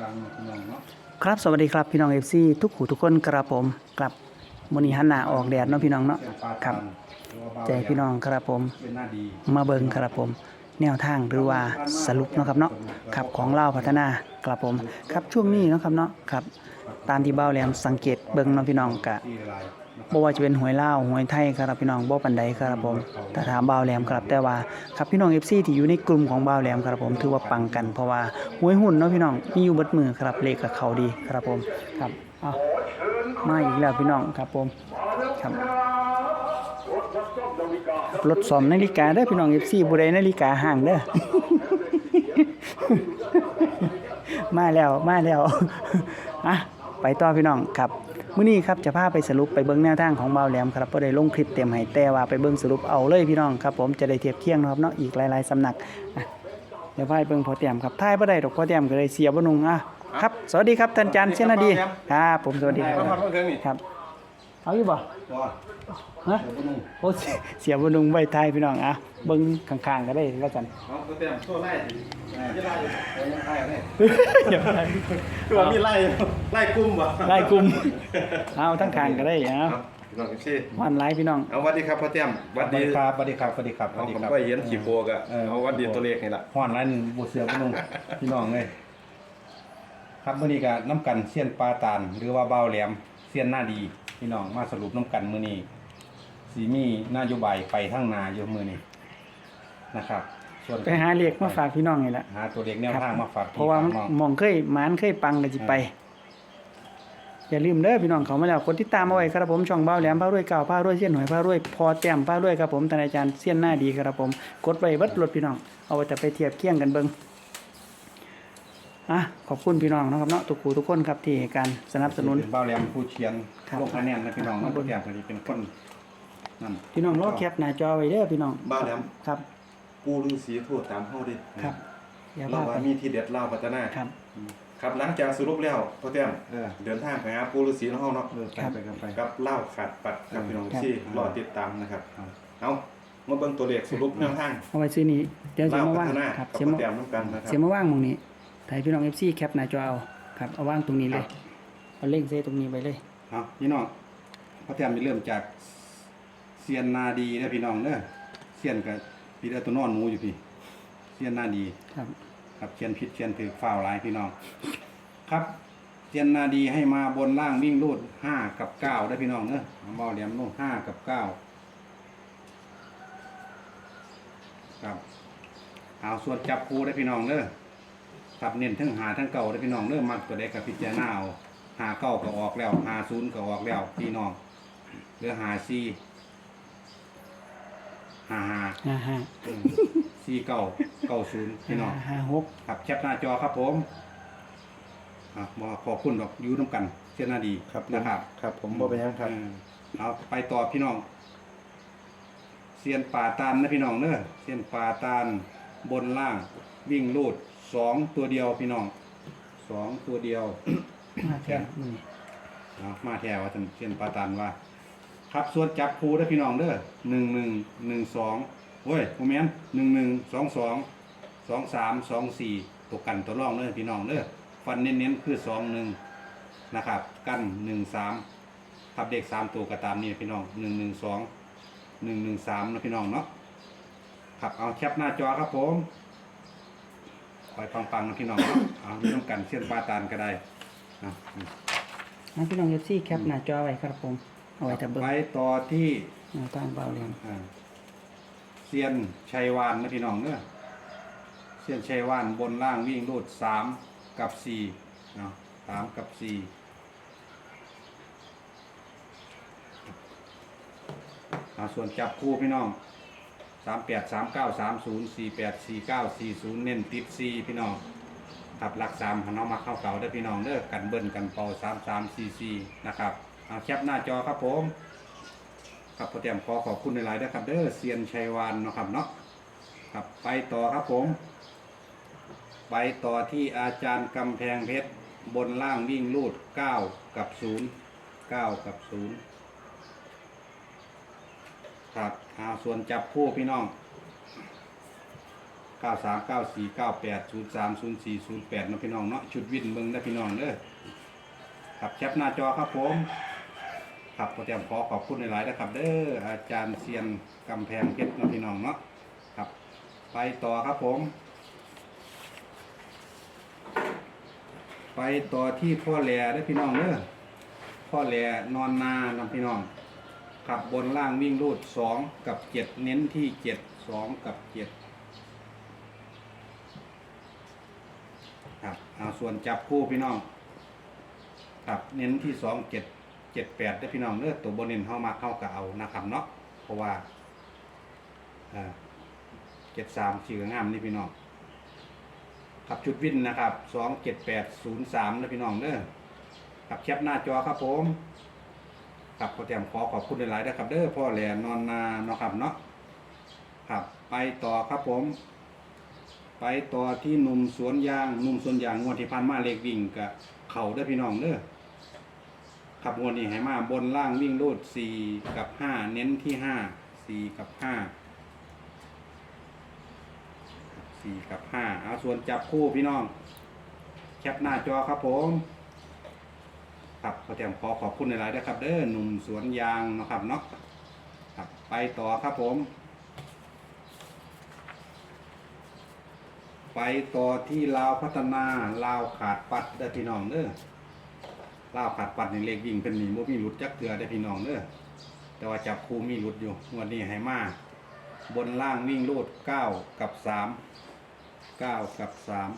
ดังพี่น้องเนาะครับสวัสดีครับพี่น้องเอฟซีทุกหูทุกคนครับผมครับมื้อนี้หันหน้าออกแดดเนาะพี่น้องเนาะเส้นปลาครับตันหรือว่าเบาใจพี่น้องครับผมเป็นหน้าดีมาเบิ่งครับผม แนวทางหรือว่าสรุปเนาะครับเนาะครับของเล่าวพัฒนาครับผม ครับช่วงนี้เนาะครับเนาะครับ ตามที่เบ้าแหลมสังเกตเบิ่งเนาะพี่น้องกะที่ลายนะครั บ่ว่าจะเป็นหวยลาวหวยไทยครับพี่น้องบ่ปานใดครับผมแต่ถามเบ้าแหลมครับแต่ว่าครับพี่น้อง FC ที่อยู่ในกลุ่มของเบ้าแหลมครับผมถือว่าปังกันเพราะว่าหวยหุ้นเนาะพี่น้องมีอยู่เบิดมือครับเลขกับเขาดีครับผมครับเอามาอีกแล้วพี่น้องครับผมครับรถซ่อมนาฬิกาเด้อพี่น้อง FC บ่ได้นาฬิกาห่างเด้อมาแล้วมาแล้วอะไปต่อพี่น้องครับ มื้อนี้ครับจะพาไปสรุปไปเบิ้งแนวทางของเบาแหลมครับก็ได้ลงคลิปเต็มให้แต่ว่าไปเบิ้งสรุปเอาเลยพี่น้องครับผมจะได้เทียบเคียงนะครับเนาะอีกหลายๆสำนักอะเดี๋ยวพาไปเบิ้งพอเตรียมครับท้ายบ่ได้ดอกพอเตรียมก็เลยเสียบ่นุงอะครับสวัสดีครับท่านอาจารย์เชนนาดีครับผมสวัสดีครับครับเอาอยู่บ่ ฮะเดี๋ยวพวกนุ่งโอ้เสียเสียบ่นุงไว้ท้ายพี่น้องอะเบิ่งข้างๆก็ได้แล้วกันเอาตัวเต็มตัวไล่ยี่ไล่อยู่เดี๋ยวยังไล่เนี่ยอย่าไปคือว่ามีไล่ไล่กุ้มบ่ไล่กลุ่มเอาทั้งข้างก็ได้เอาครับพี่น้องพี่วันไลฟ์พี่น้องเอาสวัสดีครับพ่อเต็มสวัสดีครับสวัสดีครับสวัสดีครับสเอาวัสดีผมครับก็เห็นขี่โบกอะเอาสวัสดีตัวเลขนี่ล่ะห่อนไรหนึ่งบเสือพนุ่งพี่น้องเลยครับมื้อนี้ก็น้ำกันเสี้ยนปลาตานหรือว่าเบาแหลม เสี้ยนหน้าดีพี่น้องมาสรุปน้ำกันมื้อนี้สีมีนโยบายไปทั้งนาอยู่มื้อนี้นะครับ ส่วนไปหาเลขมาฝากพี่น้องนี่แหละหาตัวเด็กแนวทางมาฝากเพราะว่าพี่น้องหมองเคยหมานเคยปังก็สิไป อย่าลืมเด้อพี่น้องเขามาแล้วกดติดตามเอาไว้ครับผมช่องเบ้าแหลมพารวยเก่าพารวยเสี้ยนหอยพารวยพอแต้มพารวยครับผมท่านอาจารย์เสี้ยนหน้าดีครับผม กดไว้เบัดรถพี่น้อง เอาไว้แต่ไปเทียบเคียงกันเบิ่ง อะขอบคุณพี่น้องนะครับเนาะทุกคู่ทุกคนครับที่ให้การสนับสนุนเบาแหลมผู้เชียนครับ ลงคะแนนนะพี่น้องครันะบตัวอย่างก็สิเป็นคนนั่น พี่น้องรอแคปหน้าจอไว้เด้อพี่น้องบ้าแหลม ครับกูฤาษีพูดตามเฮาดิครับ อย่าเราพลาดว่าไปมีที่เด็ดเล่าพัฒนา ครับ ครับหลังจากสรุปแล้วพ่อเต็มเออ เดินทางไปหาปู่ฤาษีของเฮาเนาะเออไปครับไปกันไปกับเล่าขาดปัดกับพี่น้องครับ ที่รอติดตามนะครับครับ เอามาเบิ่งตัวเลขสรุปแนวทางเอาไว้ซื้อนี้เดี๋ยวจะเล่ามาพัว่างฒนาครับ กับเสียพ่อมาเต็มน้ำกันนะครัเสียมาว่างตรงนี้ ถ่ายพี่น้อง FC แคปหน้าจอเอาครับเอาว่างตรงนี้เลย เอาเล่งเซตรงนี้ไปเลย เอาพี่น้องพระเตรียมจะเริ่มจากเซียนนาดีนะพี่น้องเด้อเซียนกับพี่เด้อตัวนอนหมูอยู่พี่เซียนนาดี ครับครับเซียนผิดเซียนถือฝ้าวหลายพี่น้อง ครับเซียนนาดีให้มาบนล่างวิ่งรูดห้ากับเก้าได้อพี่น้องเด้อเอาเบาเหลี่ยมลงห้ากับเก้าครับเอาส่วนจับคูได้อพี่น้องเด้อ ครับเน้นทั้งหาทั้งเก่าได้อพี่น้องเด้อมักตัวใดกับพิจารณาเอาหาเก้าก็ออกแล้วหาศูนย์ก็ออกแล้วพี่น้องเหลือหาซีหาหาห้าห้าซีเก้าเก้าศูนย์พี่น้อง ห้าหกครับแคปหน้าจอครับผมอะมาขอบคุณดอกอยูน้ำกันเช่นนาดีครับผมนะครับครับผมบ่เป็นหยังครับเออเอาไปต่อพี่น้องเซียนป่าตานนะพี่น้องเนอะเซียนป่าตานบนล่างวิ่งลูด สองตัวเดียวพี่น้องสองตัวเดียว มาแค่นี้เอามาแถวว่าท่านเซียนป่าตานว่า ครับส่วนจับคูได้อพี่น้องเด้อหนึ่งหนึ่งหนึ่งสองเว้ยโมเมนหนึ่งหนึ่งสองสองสองสามสองสี่ตัวกันตัวร่องเด้อพี่น้องเด้อฟันเน้นๆคือสองหนึ่งนะครับ กันหนึ่งสามทับเด็กสามตัวก็ตามนี้พี่น้องหนึ่งหนึ่งสองหนึ่งหนึ่งสามนะพี่น้องเนาะครับเอาแคปหน้าจอครับผม คอยปังๆนะพี่น้องเนาะเอาอยู่น้ำกันเส้นปลาตานก็ได้เอามาพี่น้อง FC แคปหน้าจอไว้ครับผมเอาไว้ถ้าเบิ่งไปต่อที่ แนวทางเบาเรียงอ่าเซียนชัยวานนะพี่น้องเนอะเซียนชัยวานบนล่างวิ่งรูดสามกับสี่เนาะสามกับสี่เอาส่วนจับคู่พี่น้อง สามแปดสามเก้าสามศูนย์สี่แปดสี่เก้าสี่ศูนย์เน้นติดสี่พี่น้องครับหลักสามหันเอามาเข้าเก่าได้พี่น้องเด้อกันเบิ้ลกันเป่าสามสามสี่สี่นะครับเอาแคปหน้าจอครับผมครับพอเตรียมขอขอบคุณในไลน์ด้วยครับเด้อเซียนชัยวานนะครับเนาะครับไปต่อครับผม ไปต่อที่อาจารย์กำแพงเพชรบนล่างวิ่งลูดเก้ากับศูนย์เก้ากับศูนย์ ครับเอาส่วนจับคู่พี่น้องเก้าสามเก้าสี่เก้าแปดศูนะพี่น้องเนาะชุดวินเบิ่งนะพี่น้องเด้อครับแคปหน้าจอครับผมครับก็เตรียมขอขอบคุณหลายๆนะครับ เด้ออาจารย์เซียนกำแพงเพชรนะพี่น้องเนาะครับ ไปต่อครับผม ไปต่อที่พ่อแหล่ได้พี่น้องเด้อพ่อแหล่นอนนานะพี่น้อง ขับบนล่างวิ่งรูดสองกับเจ็ดเน้นที่เจ็ดสองกับเจ็ดครับเอาส่วนจับคู่พี่น้องครับเน้นที่สองเจ็ดเจ็ดแปดได้พี่น้องเด้อตัวบนเน้นเข้ามาเข้ากับเอานะครับเนาะเพราะว่าเจ็ดสามชื่องามนี่พี่น้องครับชุดวินนะครับสองเจ็ดแปดศูนย์สามนะพี่น้องเด้อครับแคปหน้าจอครับผม ครับขอแจมขอขอบคุณหลายๆนะครับ เด้อพ่อแหลนอนนาเนาะครับเนาะครับ ไปต่อครับผม ไปต่อที่หนุ่มสวนยางหนุ่มสวนยางงวดที่ผ่านมาเลขวิ่งกับเข่าเด้อพี่น้องเด้อขับงวดนี้ให้มาบนล่างวิ่งรูดสี่กับห้าเน้นที่ห้าสี่กับห้าสี่กับห้าเอาส่วนจับคู่พี่น้อง แคปหน้าจอครับผม ครับขอแจมขอขอบคุณหลายๆด้วยครับ เด้อหนุ่มสวนยางนะครับเนาะครับไปต่อครับผม ไปต่อที่ลาวพัฒนาลาวขาดปัดเด้อพี่น้องเด้อลาวขาดปัดในเลขวิ่งเป็นหนีบ่มีหลุดจักเถือได้พี่น้องเด้อแต่ว่าจับคู่มีหลุดอยู่งวันนี้ให้มาบนล่างวิ่งรูดเก้ากับสามเก้ากับสาม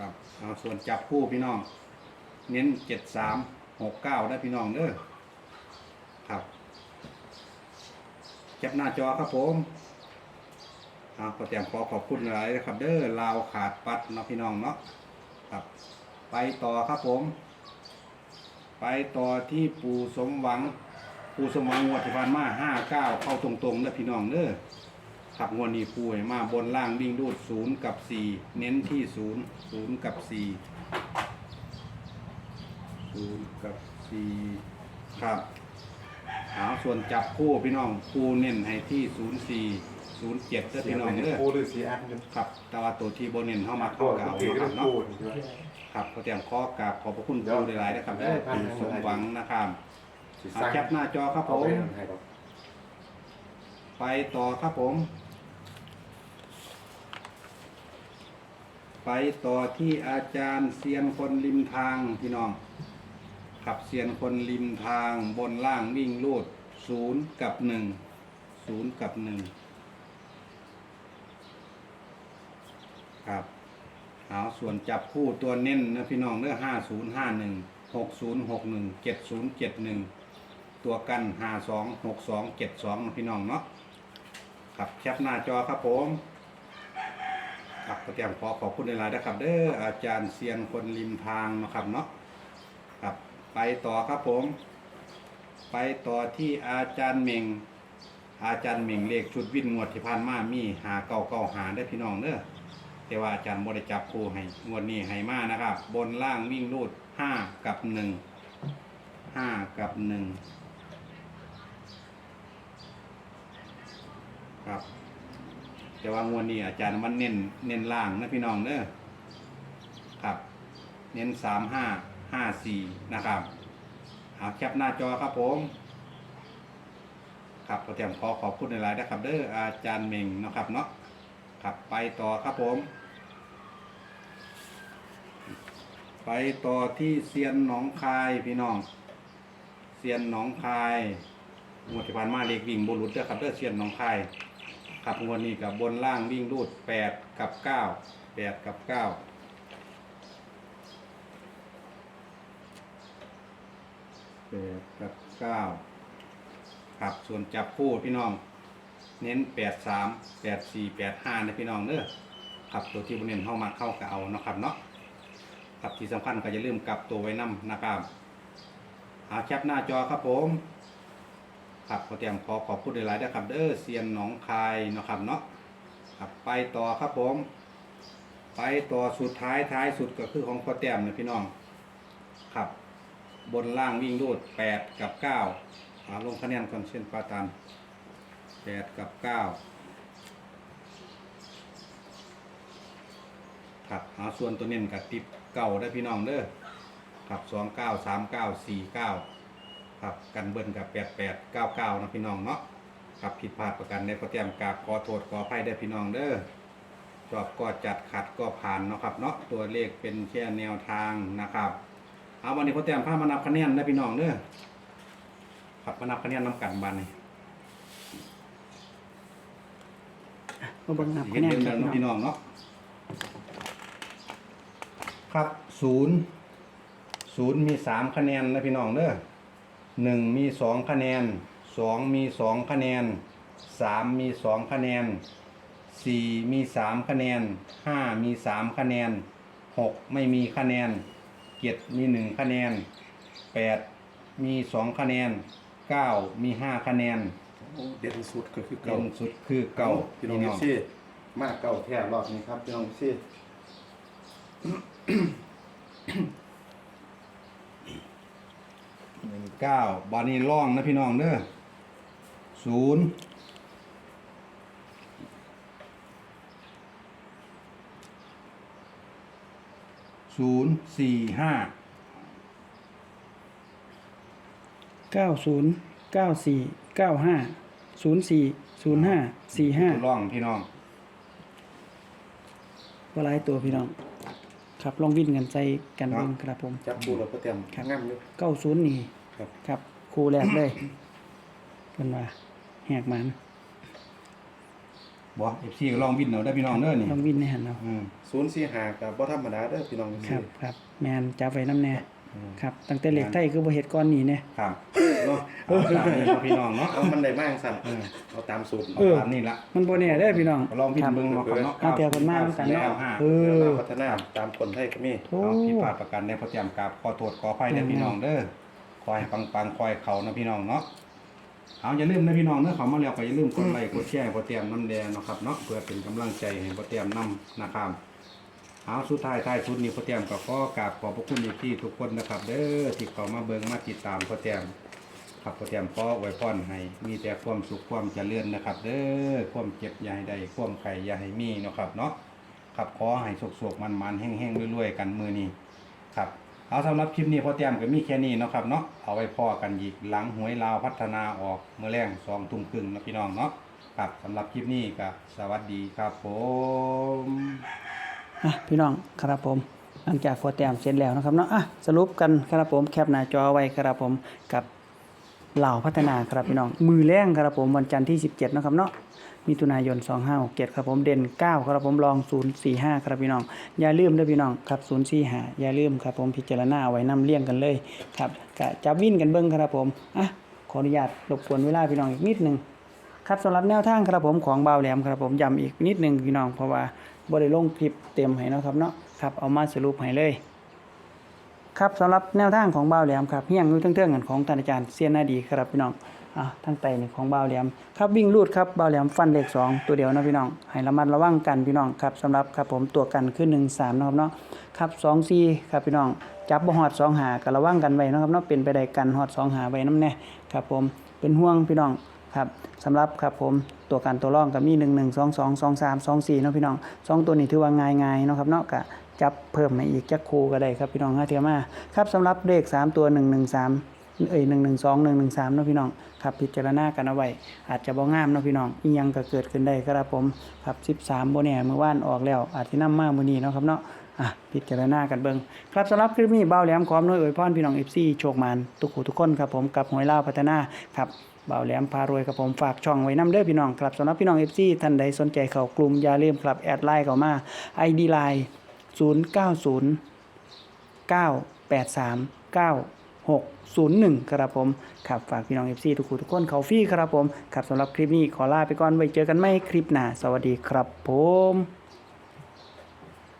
ครับ เอาส่วนจับคู่พี่น้อง เน้นเจ็ดสามหกเก้าได้พี่น้องเด้อครับแคปหน้าจอครับผมเอาขอแจมขอขอบคุณหลายนะครับ เด้อลาวขาดปัดเนาะพี่น้องเนาะครับ ไปต่อครับผม ไปต่อที่ปูสมหวังปูสมหวังงวดที่ผ่านมาห้าเก้าเข้าตรงๆเด้อพี่น้องเด้อ ขับงวดนี้ปูให้มาบนล่างวิ่งรูดศูนย์กับสี่เน้นที่ศูนย์ศูนย์กับสี่ศูนย์กับสี่ครับเอาส่วนจับคู่พี่น้องปูเน้นให้ที่ศูนย์สี่ศูนย์เจ็ดเด้อพี่น้องเด้อ ปูหรือสีอันกันครับแต่ว่าตัวที่โบเน้นเข้ามาตัเข้าวกับก็เอาถือนะคกัรันบเนาะปูนี่ด้วย ครับขอเตรียมข้อกราบขอบพระคุณปูหลายๆนะครับเด้อปูสมหวังนะครับสีเอาสันแคปหน้าจอครับผเอาไปมให้ครับไปต่อครับผม ไปต่อที่อาจารย์เซียนคนริมทางพี่น้องขับเซียนคนริมทางบนล่างวิ่งลูดศูนย์กับหนึ่งศูนย์กับหนึ่งครับเอาส่วนจับคู่ตัวเน้นนะพี่น้องเด้อห้าศูนย์ห้าหนึ่งหกศูนย์หกหนึ่งเจ็ดศูนย์เจ็ดหนึ่งตัวกันห้าสองหกสองเจ็ดสองพี่น้องเนาะครับแคปหน้าจอครับผม ครับก็เตรียมขอขอบคุณในไลน์นะครับ เด้ออาจารย์เซียนคนริมทางนาะครับเนาะครับไปต่อครับผม ไปต่อที่อาจารย์เมงอาจารย์เมงเลขชุดวิ่นงวดที่ผ่านมามีหาเก่าเก่าหาได้พี่น้องเด้อแต่ว่าอาจารย์บ่ได้จับคู่ให้งวดนี้ให้มานะครับ บนล่างวิ่งรูดห้ากับหนึ่งห้ากับหนึ่งครับ แต่ว่างวดนี้อาจารย์มันเน้นเน้นล่างนะพี่น้องเด้อครับ เน้นสามห้าห้าสี่นะครับเอาแคปหน้าจอครับผมครับก็เตรียมขอขอบคุณในไลน์นะครับ เด้ออาจารย์เมงนะครับเนาะครับไปต่อครับผม ไปต่อที่เซียนหนองคายพี่น้องเซียนหนองคายงวดที่ผ่านมาเลขวิ่งบนหลุดเด้อครับเด้อเซียนหนองคาย ครับงวดนี้กับบนล่างวิ่งรูดแปดกับเก้าแปดกับเก้าแปดกับเก้าครับส่วนจับคู่พี่น้อง เน้นแปดสามแปดสี่แปดห้านะพี่น้องเด้อครับตัวที่บนเน้นเข้ามาเข้ากับเอาเนาะครับเนาะครับที่สำคัญก็อย่าลืมกลับตัวไว้นํนะครับเอาแคปหน้าจอครับผม ครับขอเตรียมขอขอบคุณหลายๆนะครับเด้อเซียนหนองคายนะครับเนาะครับไปต่อครับผม ไปต่อสุดท้ายท้ายสุดก็คือของขอเตรียมนะพี่น้องครับ บนล่างวิ่งรูดแปดกับเก้าาลงคะแนนก่อนเช่นปาตันแปดกับเก้าครับหาส่วนตัวเน้นกับติดเก่าได้พี่น้องเด้อครับสองเก้าสามเก้าสี่เก้า ครับกันเบิ้ลกับแปดแปดเก้าเก้านะพี่น้องเนาะครับผิดพลาดประกันได้พอเตรียมกราบขอโทษขออภัยได้อพี่น้องเด้อชอบก็จัดขัดก็ผ่านเนาะครับเนาะตัวเลขเป็นแค่แนวทางนะครับ เอาวันนี้พอเตรียมพามานับคะแนนได้อพี่น้องเด้อครับมานับคะแนนนำกันบันนี่มาเบิ่งนับเห็คะนแนนเดิมครับๆพี่เนาะน้องพี่น้องเนาะครับศูนย์ศูนย์มีสามคะแนนนะพี่น้องเด้อ หนึ่งมีสองคะแนนสองมีสองคะแนนสามมีสองคะแนนสี่มีสามคะแนนห้ามีสามคะแนนหกไม่มีคะแนนเจ็ดมีหนึ่งคะแนนแปดมีสองคะแนนเก้ามีห้าคะแนนเด่นสุดก็คือเก่เก่างสุดคือเก่าพี่น้องเอฟซีมากเก่าแท้รอบนี้ครับพี่น้องเอฟซีเก้าบานี้ล่องนะพี่น้องเด้อศูนย์ศูนย์สี่ห้าเก้าศูนย์เก้าสี่เก้าห้าศูนย์สี่ศูนย์ห้าสี่ห้าล่องพี่น้องว่าหลายตัวพี่น้อง ครับลองวิ่งกันใจกันครับเบิ่งครับผม จับปูเราก็เตรียมครับ งามอยู่เก้าศูนย์นี่ครับ ครับครูแรกเลยกันว่าแหกมันบอกเอฟซีก็ลองวินเอาได้อพี่น้องเด้อนี่ลองวิ่งในหันเอาอืมศูนย์สี่ห้ากับบ่ธรรมดาเด้อพี่น้องเอฟคซีรับ ครับ แมนจับไว้น้ำแน่อืม ครับตั้งแต่เหล็กไทยคือบ่เฮ็ดก้อนนี้เนี่ย ครับเนาะเอาตามนี้เนาะพี่น้องเนาะเอามันได้มากสั่นเออเอาตามสูตรเอาตามนี่ละมันบ่แน่เด้อพี่น้อง ลองวินครับเบิ่งเนาะครับเนาะเอาเตียวกันมาแล้วกันเนาะเก้าห้าเอเดี๋ยวอเราพัฒนาตามคนไทยก็มี โอ้ เอาผิดพลาดประกันได้พอเตรียมกราบขอโทษขออภัยได้อพี่น้องเด้อคอยปังปังๆคอยเขานะพี่น้องเนาะเอาอย่าลืมนะพี่น้องเด้อเขามาแล้วก็อย่าลืมกดไลค์กดแชร์พอเตรียมน้ำแดงเนาะครับเนาะเพื่อเป็นกำลังใจให้พอเตรียมนำนะครับ เอาสุดท้ายท้ายสุดนี้พ่อเตรียมก็ขอกราบขอบพระคุณที่ทุกคนนะครับ เด้อที่เขามาเบิ่งมาติดตามพ่อเตรียมครับพ่อเตรียมขอไว้พรให้มีแต่ความสุขความเจริญนะครับ เด้อความเจ็บอย่าให้ได้ความไข่อย่าให้มีเนาะครับเนาะครับขอให้สกๆมันๆแห้งๆรวยๆกันมือนี้ครับเอาสำหรับคลิปนี้พ่อเตรียมก็มีแค่นี้เนาะครับเนาะเอาไว้พ่อกันอีกหลังหวยลาวพัฒนาออกเมื่อแรงสองทุ่มครึ่งนะพี่น้องเนาะครับสำหรับคลิปนี้ก็สวัสดีครับผม อะพี่น้องครับผมหลังจากโฟแตมเสร็จแล้วนะครับเนาะอะสรุปกันครับผมแคปหน้าจอไว้ครับผมกับเหล่าพัฒนาครับพี่น้อง มือแรงครับผมวันจันทร์ที่ 17 นะครับเนาะมิถุนายน 2567 ครับผมเด่น 9 ครับผมรอง 045 ครับพี่น้อง อย่าลืมด้วยพี่น้องครับ 045 อย่าลืมครับผมพิจารณาไว้นำเลี่ยงกันเลยครับกะจับวิ่นกันเบิ้งครับผมอะขออนุญาตรบกวนเวลาพี่น้องอีกนิดหนึง ครับสำหรับแนวทางครับผมของเบาแหลมครับผมย้ำอีกนิดหนึงพี่น้องเพราะว่าบ่ได้ลงคลิปเต็มให้นะครับเนาะครับเอามาสรุปให้เลย ครับสำหรับแนวทางของเบาแหลมครับเฮียงอยู่เทิงๆกันของท่านอาจารย์เซียนนาดีครับพี่น้องอะทางไตนี่ของเบาแหลมครับวิ่งลูดครับเบาแหลมฟันเลขสองตัวเดียวนะพี่น้องให้ระมัดระวังกันพี่น้องครับสำหรับครับผมตัวกันคือ1 3นะครับเนาะครับ2 4ครับพี่น้องจับบ่ฮอด2หากระวังกันไว้นะครับเนาะเป็นไปได้กันฮอด2หาไว้นำแน่ครับผมเป็นห่วงพี่น้อง ครับสำหรับครับผมตัวการตัวร่องก็มี 1 1 2 2 2 3 2 4เนาะพี่น้องสองตัวนี้ถือว่าง่ายๆเนาะครับเนาะก็จับเพิ่มมาอีกจักคูก็ได้ครับพี่น้องห้าเทียมาครับสำหรับเลข 3 ตัว 1 1 3เอ้ย1 1 2 1 1 3เนาะพี่น้องครับพิจารณากันเอาไว้อาจจะบ่งามเนาะพี่น้องอียังก็เกิดขึ้นได้ครับผมครับ13บ่แน่เมื่อวานออกแล้ว อาจสินำมามื้อนี้เนาะครับเนาะอะพิจารณากันเบิงครับสำหรับคลิปนี้เบาแหลมขออำนวยอวยพรพี่น้อง FC โชคมานทุกผู้ทุกคนครับผมกับหวยลาพัฒนาครับ บาแหลมพารวยกับผมฝากช่องไว้น้ำเด้อพี่น้องครับสำหรับพี่น้อง FC ท่านใดสนใจเขากลุ่มอย่าลืมครับแอดไลน์เข้ามา ID Line 090 983 9601ครับผมครับฝากพี่น้อง FC ทุกคนทุกคนเขาฟรี่ครับผมครับสำหรับคลิปนี้ขอลาไปก่อนไว้เจอกันใหม่คลิปหน้าสวัสดีครับผม